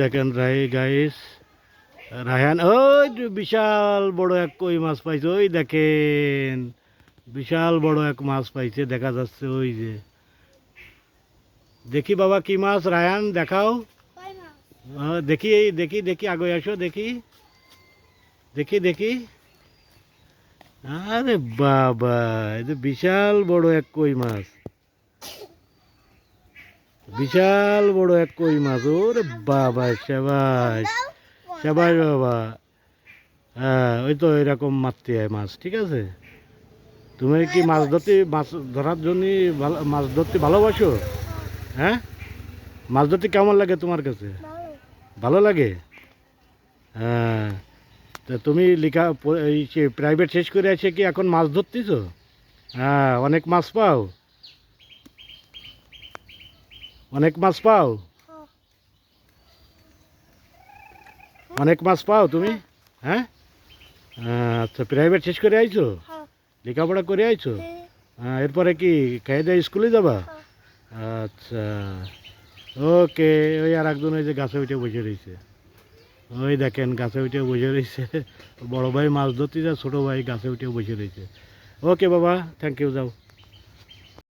দেখেন রাই গাইস রায়হান ওই বিশাল বড় এক কই মাছ পাইছে, ওই দেখেন। বিশাল বড় এক মাছ পাইছে, দেখা যাচ্ছে ওই যে। দেখি বাবা কি মাছ রায়ান দেখাও। দেখি দেখি দেখি, আগে আসো, দেখি। দেখি দেখি। আরে বাবা, এই বিশাল বড় এক কই মাছ। বিশাল বড় এক কই মাছ, ওরে বাবা সেবাস সেবাস বাবা। হ্যাঁ ওই তো এরকম মারতে হয় মাছ, ঠিক আছে? তুমি কি মাছ ধরতে, মাছ ধরার জন্য ভালো, মাছ ধরতে ভালোবাসো? হ্যাঁ? মাছ ধরতে কেমন লাগে তোমার কাছে? ভালো লাগে? হ্যাঁ। তা তুমি লেখা এই প্রাইভেট শেষ করে আছে কি এখন মাছ ধরতেছো? হ্যাঁ অনেক মাছ পাও? অনেক মাছ পাও? অনেক মাছ পাও তুমি? হ্যাঁ। হ্যাঁ, আচ্ছা প্রাইভেট শেষ করে আইছো? লেখাপড়া করে আইছো? হ্যাঁ। এরপরে কি খেয়ে দিয়ে স্কুলে যাবা? আচ্ছা। ওকে ওই আর একজন ওই যে গাছে উঠে বসে রয়েছে ওই দেখেন গাছে উঠে বসে রয়েছে বড় ভাই মাছ ধরতে যায় ছোটো ভাই গাছে উঠে বসে রয়েছে ওকে বাবা থ্যাংক ইউ যাও।